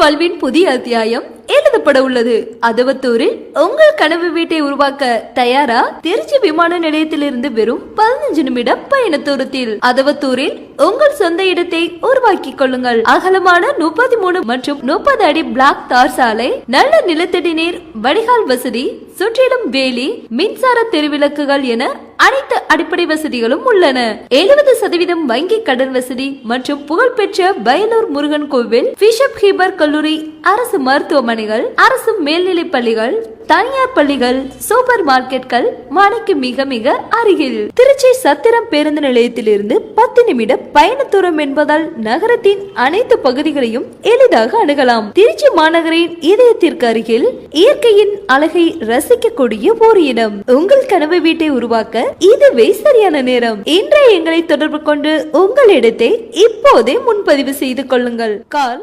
வாழ்வின் புதிய அத்தியாயம் எழுதப்பட உள்ளது. அதவத்தூரில் உங்கள் கனவு வீட்டை உருவாக்க தயாரா? திருச்சி விமான நிலையத்திலிருந்து வெறும் பதினஞ்சு நிமிட பயண தூரத்தில். அதவத்தூரில் உங்கள் சொந்த இடத்தை உருவாக்கிக் கொள்ளுங்கள். அகலமான முப்பத்தி மூணு மற்றும் முப்பது அடி பிளாக் தார் சாலை நல்ல நிலத்தடி நீர் வடிகால் வசதி சுற்றிலும் வேலி மின்சார தெருவிளக்குகள் என அனைத்து அடிப்படை வசதிகளும் உள்ளன. எழுபது சதவீதம் வங்கி கடன் வசதி மற்றும் புகழ்பெற்ற பயலூர் முருகன் கோவில் பிஷப் ஹீபர் கல்லூரி அரசு மருத்துவமனைகள் அரசு மேல்நிலைப் பள்ளிகள் தனியார் பள்ளிகள் சூப்பர் மார்க்கெட்கள் மலைக்கு மிக மிக அருகில். திருச்சி சத்திரம் பேருந்து நிலையத்திலிருந்து பத்து நிமிட பயண தூரம் என்பதால் நகரத்தின் அனைத்து பகுதிகளையும் எளிதாக அணுகலாம். திருச்சி மாநகரின் இதயத்திற்கு அருகில் இயற்கையின் அழகை ரசிக்கக்கூடிய ஒரு இடம். உங்கள் கனவு வீட்டை உருவாக்க இதுவே சரியான நேரம். இன்றைய எங்களை தொடர்பு கொண்டு உங்கள் இடத்தை இப்போதே முன்பதிவு செய்து கொள்ளுங்கள். கால்